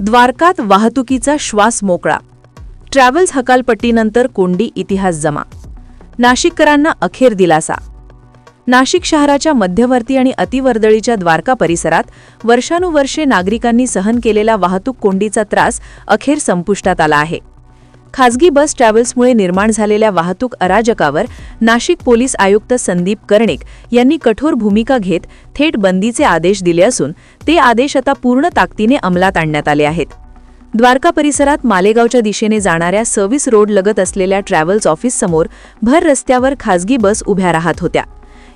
द्वारकात वाहतुकीचा श्वास मोकळा. ट्रॅव्हल्स हकालपट्टीनंतर कोंडी इतिहास जमा. नाशिककरांना अखेर दिलासा. नाशिक शहराच्या मध्यवर्ती आणि अतिवर्दळीच्या द्वारका परिसरात वर्षानुवर्षे नागरिकांनी सहन केलेला वाहतूक कोंडीचा त्रास अखेर संपुष्टात आला आहे. खासगी बस ट्रॅव्हल्समुळे निर्माण झालेल्या वाहतूक अराजकावर नाशिक पोलीस आयुक्त संदीप कर्णिक यांनी कठोर भूमिका घेत थेट बंदीचे आदेश दिले असून ते आदेश आता पूर्ण ताकदीने अंमलात आणण्यात आले आहेत. द्वारका परिसरात मालेगावच्या दिशेने जाणाऱ्या सर्व्हिस रोड लगत असलेल्या ट्रॅव्हल्स ऑफिससमोर भर रस्त्यावर खासगी बस उभ्या राहत होत्या.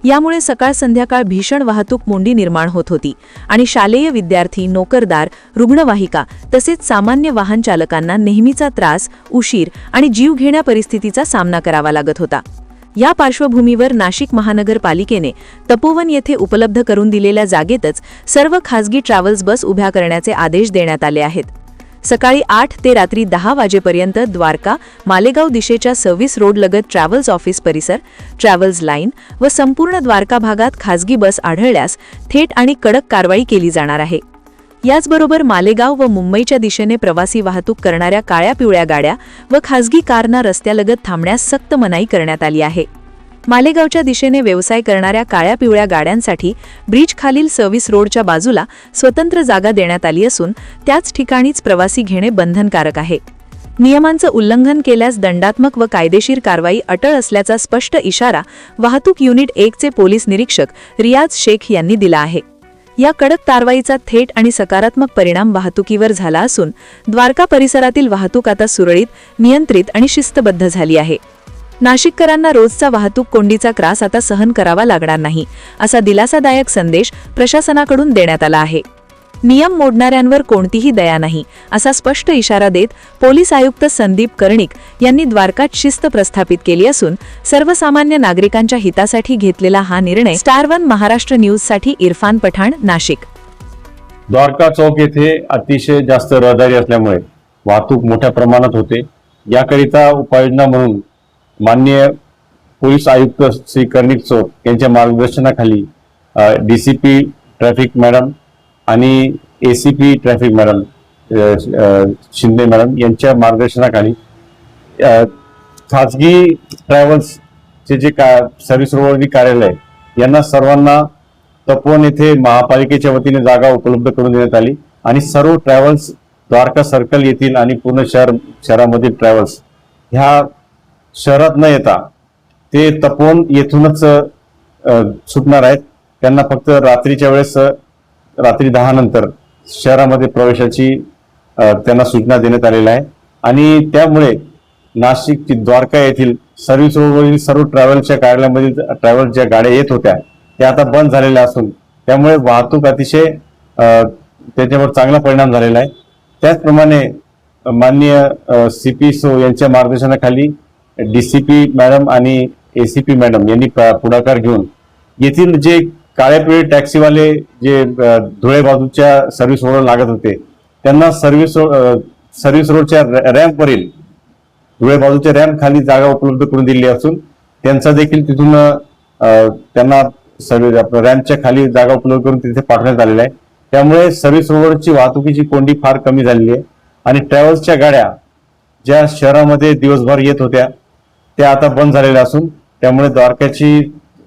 यामुळे सकाळ संध्याकाळ भीषण वाहतूक मोंडी निर्माण होत होती. आणि शालेय विद्यार्थी नोकरदार रुग्णवाहिका तसेच सामान्य वाहन चालकांना नेहमीचा त्रास उशीर आणि जीव घेण्या परिस्थितीचा सामना करावा लागत होता. या पार्श्वभूमीवर नाशिक महानगरपालिकेने तपोवन येथे उपलब्ध करून दिलेल्या जागेतच सर्व खासगी ट्रॅव्हल्स बस उभ्या करण्याचे आदेश देण्यात आले आहेत. सकाळी आठ ते रात्री दहा वाजेपर्यंत द्वारका मालेगाव दिशेच्या सव्वीस रोडलगत ट्रॅव्हल्स ऑफिस परिसर ट्रॅव्हल्स लाईन व संपूर्ण द्वारका भागात खासगी बस आढळल्यास थेट आणि कडक कारवाई केली जाणार आहे. याचबरोबर मालेगाव व मुंबईच्या दिशेने प्रवासी वाहतूक करणाऱ्या काळ्या पिवळ्या गाड्या व खासगी कारना रस्त्यालगत थांबण्यास सक्त मनाई करण्यात आली आहे. मालेगावच्या दिशेने व्यवसाय करणाऱ्या काळ्या पिवळ्या गाड्यांसाठी ब्रिज खालील सर्व्हिस रोडच्या बाजूला स्वतंत्र जागा देण्यात आली असून त्याच ठिकाणीच प्रवासी घेणे बंधनकारक आहे. नियमांचं उल्लंघन केल्यास दंडात्मक व कायदेशीर कारवाई अटळ असल्याचा स्पष्ट इशारा वाहतूक युनिट एकचे पोलीस निरीक्षक रियाज शेख यांनी दिला आहे. या कडक कारवाईचा थेट आणि सकारात्मक परिणाम वाहतुकीवर झाला असून द्वारका परिसरातील वाहतूक आता सुरळीत नियंत्रित आणि शिस्तबद्ध झाली आहे. नाशिककरांना रोजचा वाहतूक कोंडीचा त्रास आता सहन करावा लागणार नाही असा दिलासादायक संदेश प्रशासनाकडून देण्यात आला आहे. नियम मोडणाऱ्यांवर कोणतीही दया नाही असा स्पष्ट इशारा देत पोलीस आयुक्त संदीप कर्णिक यांनी द्वारकात शिस्त प्रस्थापित केली असून सर्वसामान्य नागरिकांच्या हितासाठी घेतलेला हा निर्णय स्टार वन महाराष्ट्र न्यूजसाठी इरफान पठाण नाशिक. द्वारका चौक येथे अतिशय जास्त रहदारी असल्यामुळे वाहतूक मोठ्या प्रमाणात होते. याकरिता उपाययोजना म्हणून माननीय पोलीस आयुक्त श्री कर्णिक चौक यांच्या मार्गदर्शनाखाली D C P traffic madam आणि A C P traffic madam Shinde madam यांच्या मार्गदर्शनाखाली खाजगी ट्रॅव्हल्सचे जे का सर्व्हिस रोडवरील कार्यालय आहे, यांना सर्वांना तपोवन येथे महापालिकेच्या वतीने जागा उपलब्ध करून देण्यात आली आणि सर्व ट्रॅव्हल्स द्वारका सर्कल येथील आणि पूर्ण शहर शहरामधील ट्रॅव्हल्स ह्या शहरात न येता ते तपोवन येथूनच सुटणार आहेत. त्यांना फक्त रात्रीच्या वेळेस रात्री दहा नंतर शहरामध्ये प्रवेशाची त्यांना सूचना देण्यात आलेल्या आहे. आणि त्यामुळे नाशिक द्वारका येथील सर्व्हिस रोडवरील सर्व ट्रॅव्हलच्या कार्यालयामधील ट्रॅव्हल ज्या गाड्या येत होत्या त्या आता बंद झालेल्या असून त्यामुळे वाहतूक अतिशय त्याच्यावर चांगला परिणाम झालेला आहे. त्याचप्रमाणे माननीय सी पी सो यांच्या मार्गदर्शनाखाली डीसीपी मॅडम आणि एसीपी मॅडम यांनी प- पुढाकार घेऊन येथील जे काळ्या पिवळे टॅक्सीवाले जे धुळे बाजूच्या सर्व्हिस रोड लागत होते त्यांना सर्व्हिस सर्व्हिस रोडच्या रॅम्पवरील धुळे बाजूच्या रॅम्प खाली जागा उपलब्ध करून दिली असून त्यांचा देखील तिथून त्यांना रॅम्पच्या खाली जागा उपलब्ध करून तिथे पाठवण्यात आलेला आहे. त्यामुळे सर्व्हिस रोडची वाहतुकीची कोंडी फार कमी झालेली आहे आणि ट्रॅव्हल्सच्या गाड्या ज्या शहरामध्ये दिवसभर येत होत्या त्या आता बंद झालेल्या असून त्यामुळे द्वारकाची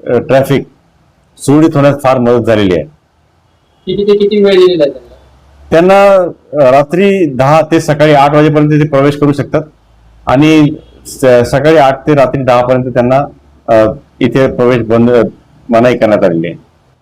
ट्रॅफिक सुरळीत होण्यास फार मदत झालेली आहे. किती ते किती वेळ दिलेला आहे त्यांना? रात्री दहा ते सकाळी आठ वाजेपर्यंत ते प्रवेश करू शकतात आणि स- सकाळी आठ ते रात्री दहा पर्यंत त्यांना अ, इथे प्रवेश बंद मनाई करण्यात आलेली आहे.